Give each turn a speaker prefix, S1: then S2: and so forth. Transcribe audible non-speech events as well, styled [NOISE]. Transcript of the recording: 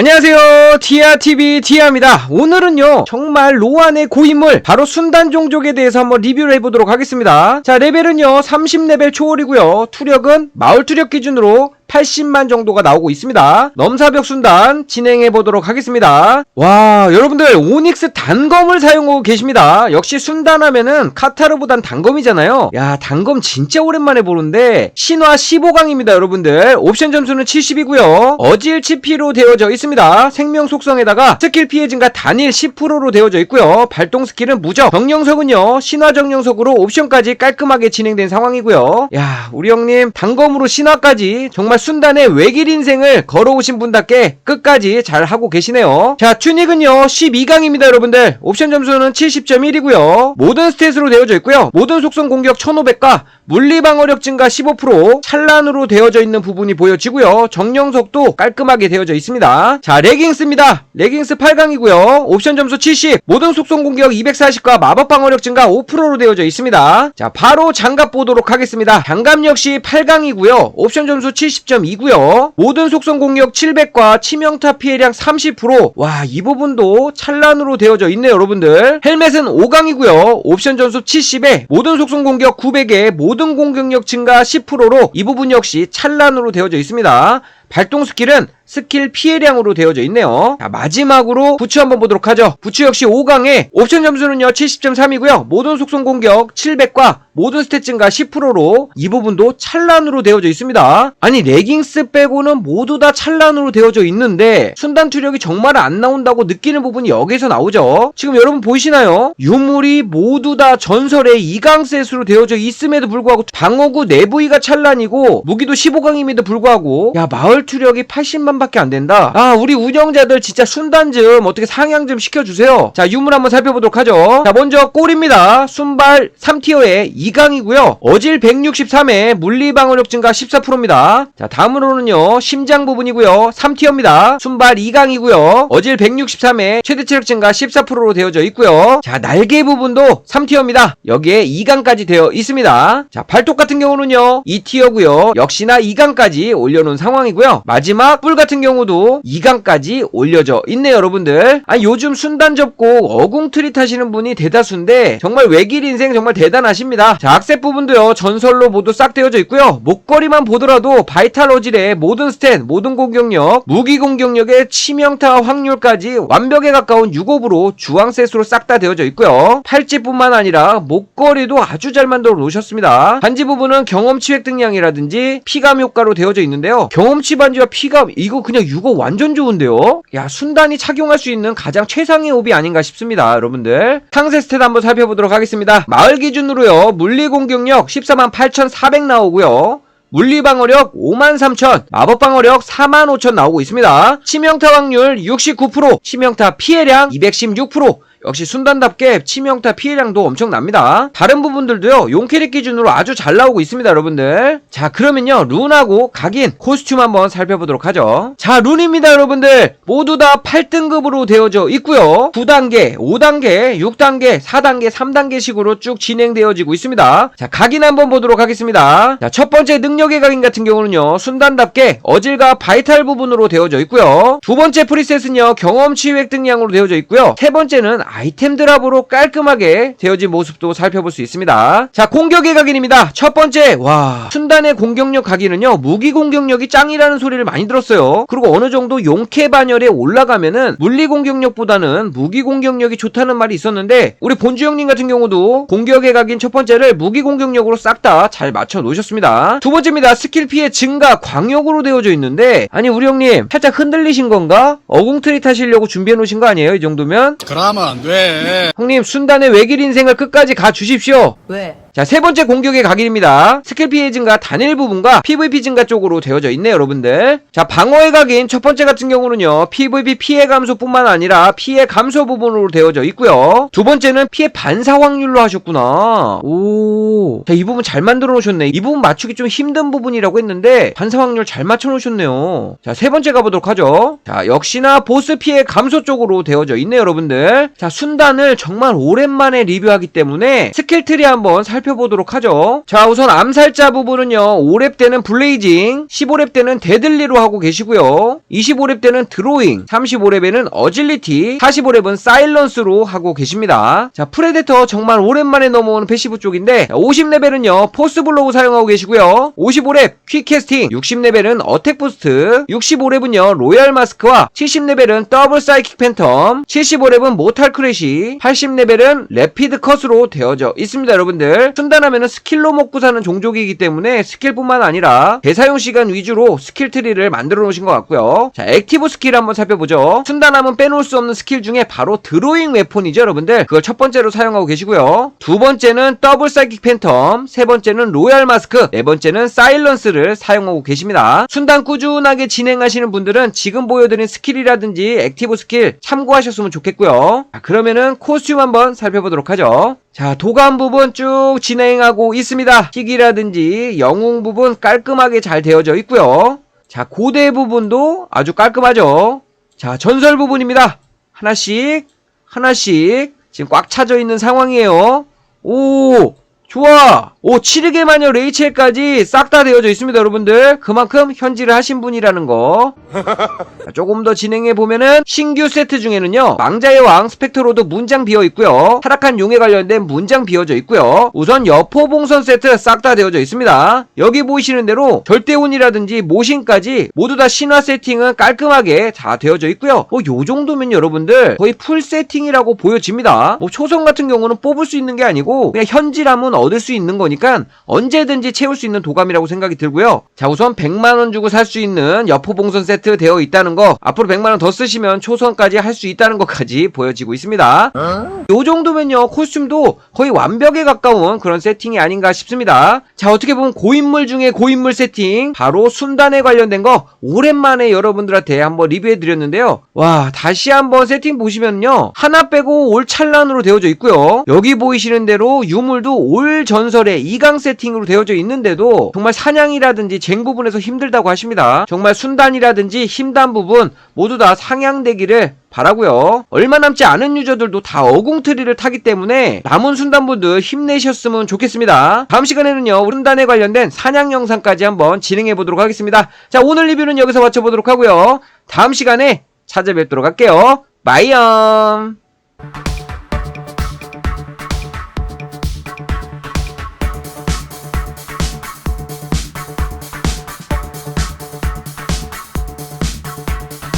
S1: 안녕하세요. 티아TV 티아입니다. 오늘은요 정말 로안의 고인물 바로 순단 종족에 대해서 한번 리뷰를 해보도록 하겠습니다. 자 레벨은요 30레벨 초월이고요. 투력은 마을 투력 기준으로 80만 정도가 나오고 있습니다. 넘사벽 순단 진행해 보도록 하겠습니다. 와, 여러분들 오닉스 단검을 사용하고 계십니다. 역시 순단하면은 카타르보단 단검이잖아요. 야, 단검 진짜 오랜만에 보는데 신화 15강입니다, 여러분들. 옵션 점수는 70이고요. 어질 치 피로 되어져 있습니다. 생명 속성에다가 스킬 피해 증가 단일 10%로 되어져 있고요. 발동 스킬은 무적. 정령석은요. 신화 정령석으로 옵션까지 깔끔하게 진행된 상황이고요. 야, 우리 형님 단검으로 신화까지 정말 순단의 외길 인생을 걸어오신 분답게 끝까지 잘 하고 계시네요. 자, 튜닉은요, 12강입니다, 여러분들. 옵션 점수는 70.1이고요. 모든 스탯으로 되어져 있고요. 모든 속성 공격 1500과 물리 방어력 증가 15%, 찬란으로 되어져 있는 부분이 보여지고요. 정령석도 깔끔하게 되어져 있습니다. 자, 레깅스입니다. 레깅스 8강이고요. 옵션 점수 70, 모든 속성 공격 240과 마법 방어력 증가 5%로 되어져 있습니다. 자, 바로 장갑 보도록 하겠습니다. 장갑 역시 8강이고요. 옵션 점수 70.2고요. 모든 속성 공격 700과 치명타 피해량 30%. 와, 이 부분도 찬란으로 되어져 있네요, 여러분들. 헬멧은 5강이고요. 옵션 점수 70에 모든 속성 공격 900에 모든 공격력 증가 10%로 이 부분 역시 찬란으로 되어져 있습니다. 발동 스킬은 스킬 피해량으로 되어져 있네요. 자, 마지막으로 부츠 한번 보도록 하죠. 부츠 역시 5강에 옵션 점수는요 70.3이고요. 모든 속성 공격 700과 모든 스탯 증가 10%로 이 부분도 찬란으로 되어져 있습니다. 아니 레깅스 빼고는 모두 다 찬란으로 되어져 있는데 순단 투력이 정말 안 나온다고 느끼는 부분이 여기서 나오죠. 지금 여러분 보이시나요? 유물이 모두 다 전설의 2강 셋으로 되어져 있음에도 불구하고 방어구 내부위가 찬란이고 무기도 15강임에도 불구하고 야 마을 투력이 80만 밖에 안 된다. 아, 우리 운영자들 진짜 순단 좀 어떻게 상향 좀 시켜주세요. 자, 유물 한번 살펴보도록 하죠. 자, 먼저 꼴입니다. 순발 3티어의 2강이고요. 어질 163에 물리 방어력 증가 14%입니다. 자, 다음으로는요. 심장 부분이고요. 3티어입니다. 순발 2강이고요. 어질 163에 최대 체력 증가 14%로 되어져 있고요. 자, 날개 부분도 3티어입니다. 여기에 2강까지 되어 있습니다. 자, 발톱 같은 경우는요. 2티어고요. 역시나 2강까지 올려놓은 상황이고요. 마지막 뿔 같은 경우도 2강까지 올려져 있네요, 여러분들. 아, 요즘 순단 접고 어궁 트릿 하시는 분이 대다수인데 정말 외길 인생 정말 대단하십니다. 자, 악세 부분도요. 전설로 모두 싹 되어져 있고요. 목걸이만 보더라도 바이탈 어질의 모든 스탯, 모든 공격력, 무기 공격력의 치명타 확률까지 완벽에 가까운 6옵으로 주황셋으로 싹 다 되어져 있고요. 팔찌뿐만 아니라 목걸이도 아주 잘 만들어 놓으셨습니다. 반지 부분은 경험치 획득량이라든지 피감 효과로 되어져 있는데요. 경험치 반지와 피감 이거 그냥 6억 완전 좋은데요. 야 순단이 착용할 수 있는 가장 최상의 옵이 아닌가 싶습니다. 여러분들 상세 스탯 한번 살펴보도록 하겠습니다. 마을 기준으로요. 물리 공격력 14만 8,400 나오고요. 물리 방어력 53,000, 마법 방어력 45,000 나오고 있습니다. 치명타 확률 69%, 치명타 피해량 216%, 역시 순단답게 치명타 피해량도 엄청납니다. 다른 부분들도요, 용캐릭 기준으로 아주 잘 나오고 있습니다, 여러분들. 자, 그러면요, 룬하고 각인, 코스튬 한번 살펴보도록 하죠. 자, 룬입니다, 여러분들. 모두 다 8등급으로 되어져 있고요. 9단계, 5단계, 6단계, 4단계, 3단계식으로 쭉 진행되어지고 있습니다. 자, 각인 한번 보도록 하겠습니다. 자, 첫 번째 능력의 각인 같은 경우는요, 순단답게 어질과 바이탈 부분으로 되어져 있고요. 두 번째 프리셋은요, 경험치 획득량으로 되어져 있고요. 세 번째는 아이템 드랍으로 깔끔하게 되어진 모습도 살펴볼 수 있습니다. 자, 공격의 각인입니다. 첫 번째, 와, 순단의 공격력 각인은요, 무기 공격력이 짱이라는 소리를 많이 들었어요. 그리고 어느 정도 용케 반열에 올라가면은 물리 공격력보다는 무기 공격력이 좋다는 말이 있었는데, 우리 본주 형님 같은 경우도 공격의 각인 첫 번째를 무기 공격력으로 싹 다 잘 맞춰 놓으셨습니다. 두 번째입니다. 스킬 피해 증가 광역으로 되어져 있는데, 아니, 우리 형님, 살짝 흔들리신 건가? 어궁 트릿 하시려고 준비해 놓으신 거 아니에요? 이 정도면?
S2: 그러면 안 돼.
S1: 형님 순단의 외길 인생을 끝까지 가 주십시오.
S3: 왜?
S1: 자, 세 번째 공격의 각인입니다. 스킬 피해 증가 단일 부분과 PVP 증가 쪽으로 되어져 있네요, 여러분들. 자, 방어의 각인 첫 번째 같은 경우는요, PVP 피해 감소뿐만 아니라 피해 감소 부분으로 되어져 있고요. 두 번째는 피해 반사 확률로 하셨구나. 오. 자, 이 부분 잘 만들어 놓으셨네. 이 부분 맞추기 좀 힘든 부분이라고 했는데, 반사 확률 잘 맞춰 놓으셨네요. 자, 세 번째 가보도록 하죠. 자, 역시나 보스 피해 감소 쪽으로 되어져 있네요, 여러분들. 자, 순단을 정말 오랜만에 리뷰하기 때문에 스킬 트리 한번 살펴 살펴보도록 하죠. 자, 우선 암살자 부분은요. 5렙 때는 블레이징, 15렙 때는 데들리로 하고 계시고요. 25렙 때는 드로잉, 35렙에는 어질리티, 45렙은 사일런스로 하고 계십니다. 자, 프레데터 정말 오랜만에 넘어오는 패시브 쪽인데 50레벨은요. 포스 블로우 사용하고 계시고요. 55렙 퀵 캐스팅, 60레벨은 어택 부스트, 65렙은요. 로얄 마스크와 70레벨은 더블 사이킥 팬텀, 75렙은 모탈 크래시, 80레벨은 래피드 컷으로 되어져 있습니다, 여러분들. 순단하면은 스킬로 먹고 사는 종족이기 때문에 스킬뿐만 아니라 대사용 시간 위주로 스킬 트리를 만들어 놓으신 것 같고요. 자, 액티브 스킬 한번 살펴보죠. 순단하면 빼놓을 수 없는 스킬 중에 바로 드로잉 웨폰이죠, 여러분들. 그걸 첫 번째로 사용하고 계시고요. 두 번째는 더블 사이킥 팬텀, 세 번째는 로얄 마스크, 네 번째는 사일런스를 사용하고 계십니다. 순단 꾸준하게 진행하시는 분들은 지금 보여드린 스킬이라든지 액티브 스킬 참고하셨으면 좋겠고요. 자, 그러면은 코스튬 한번 살펴보도록 하죠. 자, 도감 부분 쭉 진행하고 있습니다. 희귀라든지 영웅 부분 깔끔하게 잘 되어져 있고요. 자, 고대 부분도 아주 깔끔하죠. 자, 전설 부분입니다. 하나씩, 하나씩 지금 꽉 차져 있는 상황이에요. 오, 좋아. 오, 7개 마녀 레이첼까지 싹 다 되어져 있습니다, 여러분들. 그만큼 현질을 하신 분이라는 거. 자, [LAUGHS] 조금 더 진행해 보면은 신규 세트 중에는요 망자의 왕 스펙트로드 문장 비어 있고요. 타락한 용에 관련된 문장 비어져 있고요. 우선 여포 봉선 세트 싹 다 되어져 있습니다. 여기 보이시는 대로 절대운이라든지 모신까지 모두 다 신화 세팅은 깔끔하게 다 되어져 있고요. 뭐 요 정도면 여러분들 거의 풀 세팅이라고 보여집니다. 뭐 초성 같은 경우는 뽑을 수 있는 게 아니고 그냥 현질하면 얻을 수 있는 거니까 언제든지 채울 수 있는 도감이라고 생각이 들고요. 자 우선 100만원 주고 살 수 있는 여포 봉선 세트 되어 있다는 거 앞으로 100만원 더 쓰시면 초선까지 할 수 있다는 것까지 보여지고 있습니다. 요 정도면요 코스튬도 거의 완벽에 가까운 그런 세팅이 아닌가 싶습니다. 자 어떻게 보면 고인물 중에 고인물 세팅 바로 순단에 관련된 거 오랜만에 여러분들한테 한번 리뷰해 드렸는데요. 와 다시 한번 세팅 보시면요 하나 빼고 올 찰란으로 되어져 있고요. 여기 보이시는 대로 유물도 올 전설 의 2강 세팅으로 되어져 있는데도 정말 사냥이라든지 쟁 부분에서 힘들다고 하십니다 정말 순단이라든지 힘단 부분 모두 다 상향되기를 바라고요. 얼마 남지 않은 유저들도 다 어공트리를 타기 때문에 남은 순단분들 힘내셨으면 좋겠습니다. 다음 시간에는요. 순단에 관련된 사냥 영상까지 한번 진행해 보도록 하겠습니다. 자 오늘 리뷰는 여기서 마쳐보도록 하고요. 다음 시간에 찾아뵙도록 할게요. 바이엄